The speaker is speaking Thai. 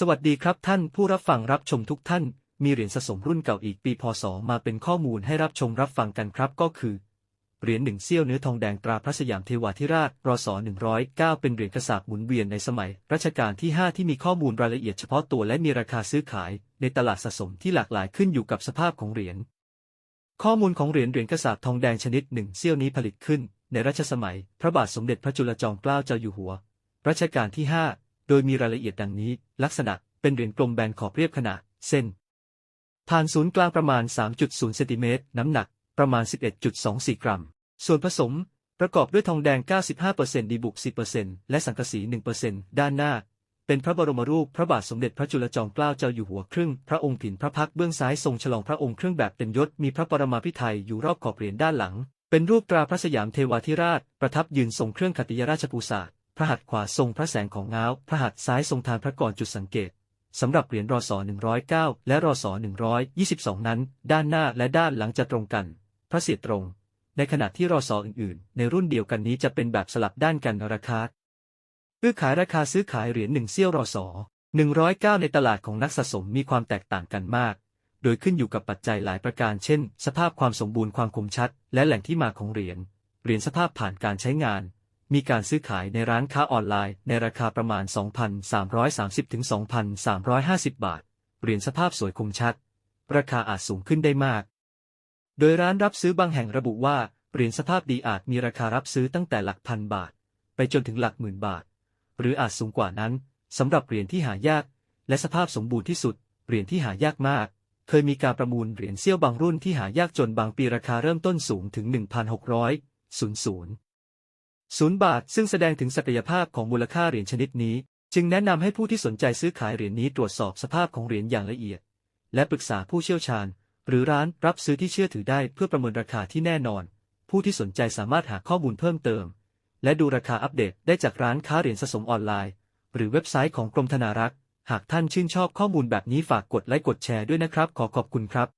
สวัสดีครับท่านผู้รับฟังรับชมทุกท่าน มีเหรียญสะสมรุ่นเก่าอีกปีพศมาเป็นข้อมูลให้รับชมรับฟังกันครับก็คือ เหรียญหนึ่งเซี่ยวเนื้อทองแดงตราพระสยามเทวาธิราชรศ109 เป็นเหรียญกระสาบหมุนเวียนในสมัย รัชกาลที่ 5 ที่มีข้อมูลรายละเอียดเฉพาะตัวและมีราคาซื้อขายในตลาดสะสมที่หลากหลายขึ้นอยู่กับสภาพของเหรียญข้อมูลของเหรียญเหรียญกระสาบทองแดงชนิดหนึ่งเซี่ยวนี้ผลิตขึ้น ในรัชสมัย พระบาทสมเด็จพระจุลจอมเกล้าเจ้าอยู่หัว รัชกาลที่ 5 โดยมีรายละเอียดดังนี้ ลักษณะเป็นเหรียญกลมแบนขอบเรียบขนาด เส้น ผ่านศูนย์กลางประมาณ 3.0เซนติเมตรน้ำหนัก ประมาณ 11.24 กรัม ส่วนผสม ประกอบด้วยทองแดง 95%ดีบุก 10%และสังกะสี 1%ด้านหน้า เป็นพระบรมรูปพระบาทสมเด็จพระจุลจอมเกล้าเจ้าอยู่หัวครึ่ง พระองค์ผินพระพักเบื้องซ้ายทรงฉลองพระองค์เครื่องแบบเต็มยศมีพระปรมาภิไธยอยู่รอบขอบเหรียญด้านหลัง เป็นรูปตราพระสยามเทวาธิราช ประทับยืนทรงเครื่องขัตติยราชปูษา พระหัตถ์ขวาทรงพระแสงของเงาพระหัตถ์ซ้ายทรงทานพระกรจุดสังเกตสำหรับเหรียญรอสอ109 และรอสอ122 นั้น ด้านหน้าและด้านหลังจะตรงกัน พระเสียรตรง ในขณะที่รอสออื่นๆ ในรุ่นเดียวกันนี้จะเป็นแบบสลับด้านกันราคาเพื่อขายราคาซื้อขายเหรียญหนึ่งเซี่ยวรอสอ109 ในตลาดของนักสะสมมีความแตกต่างกันมาก โดยขึ้นอยู่กับปัจจัยหลายประการ เช่น สภาพความสมบูรณ์ความคมชัด และแหล่งที่มาของเหรียญ เหรียญสภาพผ่านการใช้งาน มีการซื้อขายในร้านค้าออนไลน์ในราคาประมาณ 2,330 ถึง 2,350 บาท เหรียญสภาพสวยคมชัด ราคาอาจสูงขึ้นได้มาก โดยร้านรับซื้อบางแห่งระบุว่า เหรียญสภาพดีอาจมีราคารับซื้อตั้งแต่หลักพันบาท ไปจนถึงหลักหมื่นบาท หรืออาจสูงกว่านั้นสำหรับเหรียญที่หายาก และสภาพสมบูรณ์ที่สุด เหรียญที่หายากมาก เคยมีการประมูลเหรียญเซี่ยวบางรุ่นที่หายากจนบางปีราคาเริ่มต้นสูงถึง 1,600 00 ศูนย์บาทซึ่งแสดงถึงศักยภาพของมูลค่าเหรียญชนิดนี้ จึงแนะนำให้ผู้ที่สนใจซื้อขายเหรียญนี้ตรวจสอบสภาพของเหรียญอย่างละเอียด และปรึกษาผู้เชี่ยวชาญ หรือร้านรับซื้อที่เชื่อถือได้เพื่อประเมินราคาที่แน่นอน ผู้ที่สนใจสามารถหาข้อมูลเพิ่มเติม และดูราคาอัปเดตได้จากร้านค้าเหรียญสะสมออนไลน์ หรือเว็บไซต์ของกรมธนารักษ์หากท่านชื่นชอบข้อมูลแบบนี้ฝากกดไลค์กดแชร์ด้วยนะครับ ขอขอบคุณครับ